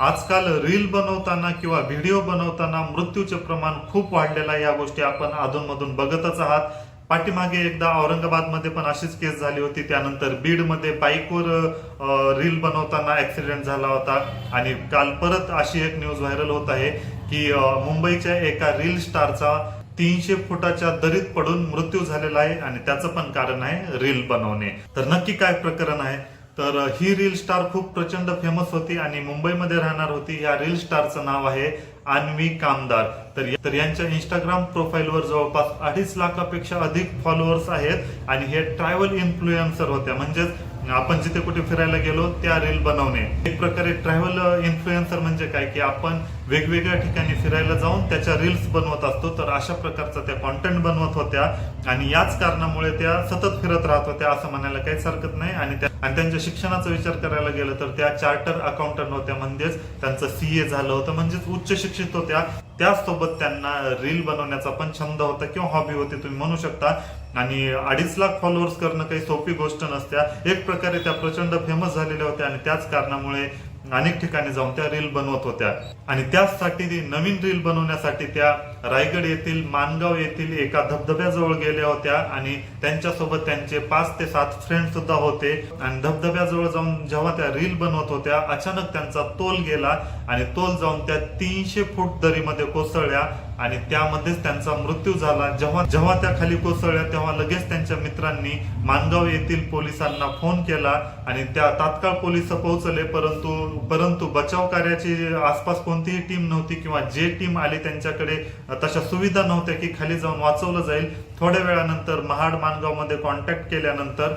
आजकाल रील बनवताना किंवा व्हिडिओ बनवताना मृत्यूचे प्रमाण खूप वाढलेलं आहे या गोष्टी आपण अधूनमधून बघतच आहात. पाठीमागे एकदा औरंगाबादमध्ये पण अशीच केस झाली होती. त्यानंतर बीडमध्ये बाईकवर रील बनवताना ऍक्सिडेंट झाला होता. आणि काल परत अशी एक न्यूज व्हायरल होत आहे की मुंबईच्या एका रील स्टारचा तीनशे फुटाच्या दरीत पडून मृत्यू झालेला आहे आणि त्याचं पण कारण आहे रील बनवणे. तर नक्की काय प्रकरण आहे? तर ही रील स्टार खूप प्रचंड फेमस होती आणि मुंबईमध्ये राहणार होती. या रील स्टारचं नाव आहे अन्वी कामदार. तर तर यांच्या इंस्टाग्राम प्रोफाईलवर जवळपास अडीच लाखापेक्षा अधिक फॉलोअर्स आहेत आणि हे ट्रॅव्हल इन्फ्लुएन्सर होत्या. म्हणजेच आपण जिथे कुठे फिरायला गेलो त्या रील बनवणे. एक प्रकारे ट्रॅव्हल इन्फ्लुएन्सर म्हणजे काय? की आपण वेगवेगळ्या ठिकाणी फिरायला जाऊन त्याच्या रील्स बनवत असतो तर अशा प्रकारचा त्या कॉन्टेंट बनवत होत्या. आणि याच कारणामुळे त्या सतत फिरत राहत होत्या असं म्हणायला काहीच हरकत नाही. आणि त्या आणि त्यांच्या शिक्षणाचा विचार करायला गेलं तर त्या चार्टर अकाउंटंट होत्या म्हणजेच त्यांचं सीए झालं होतं म्हणजेच उच्च शिक्षित होत्या. त्याचसोबत त्यांना रील बनवण्याचा पण छंद होता किंवा हॉबी होती तुम्ही म्हणू शकता. आणि अडीच लाख फॉलोअर्स करणं काही सोपी गोष्ट नसत्या. एक प्रकारे त्या प्रचंड फेमस झालेल्या होत्या आणि त्याच कारणामुळे अनेक ठिकाणी जाऊन त्या रील बनवत होत्या. आणि त्याचसाठी ती नवीन रील बनवण्यासाठी त्या रायगड येथील मानगाव येथील एका धबधब्याजवळ गेल्या होत्या आणि त्यांच्यासोबत त्यांचे पाच ते सात फ्रेंड सुद्धा होते. आणि धबधब्याजवळ जाऊन जेव्हा त्या रील बनवत होत्या अचानक त्यांचा तोल गेला आणि तोल जाऊन त्या तीनशे फूट दरीमध्ये कोसळल्या आणि त्यामध्येच त्यांचा मृत्यू झाला. जेव्हा जेव्हा त्या खाली कोसळल्या तेव्हा लगेच त्यांच्या मित्रांनी मानगाव येथील पोलिसांना फोन केला आणि त्या तात्काळ पोलीस पोहोचले परंतु परंतु बचाव कार्याची आसपास कोणतीही टीम नव्हती किंवा जे टीम आली त्यांच्याकडे तशा सुविधा नव्हत्या की खाली जाऊन वाचवलं जाईल. थोड्या वेळानंतर महाड मानगावमध्ये कॉन्टॅक्ट केल्यानंतर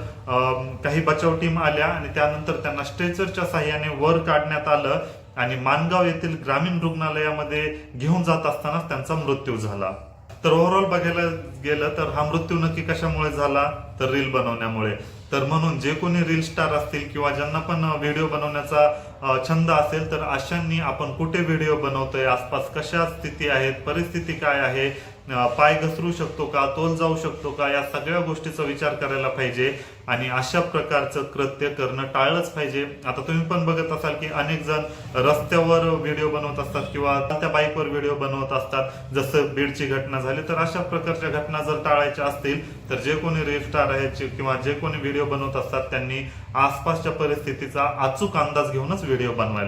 काही बचाव टीम आल्या आणि त्यानंतर त्यांना स्ट्रेचरच्या साह्याने वर काढण्यात आलं आणि मानगाव येथील ग्रामीण रुग्णालयामध्ये घेऊन जात असतानाच त्यांचा मृत्यू झाला. तर ओव्हरऑल बघायला गेलं तर हा मृत्यू नक्की कशामुळे झाला? तर रील बनवण्यामुळे. तर म्हणून जे कोणी रील स्टार असतील किंवा ज्यांना पण व्हिडिओ बनवण्याचा छंद असेल तर अशांनी आपण कुठे व्हिडिओ बनवतोय? आसपास कशा स्थिती आहेत? परिस्थिती काय आहे? पाय घसरू शकतो का तोल जाऊ शकतो का या सगळ्या गोष्टीचा विचार करायला पाहिजे आणि अशा प्रकारचं कृत्य करणं टाळलंच पाहिजे. आता तुम्ही पण बघत असाल की अनेक जण रस्त्यावर व्हिडिओ बनवत असतात किंवा त्या बाईकवर व्हिडिओ बनवत असतात. जसं बीडची घटना झाली तर अशा प्रकारच्या घटना जर टाळायच्या असतील तर जे कोणी रील स्टार आहेत किंवा जे कोणी व्हिडिओ बनवत असतात त्यांनी आसपासच्या परिस्थितीचा अचूक अंदाज घेऊनच व्हिडिओ बनवायला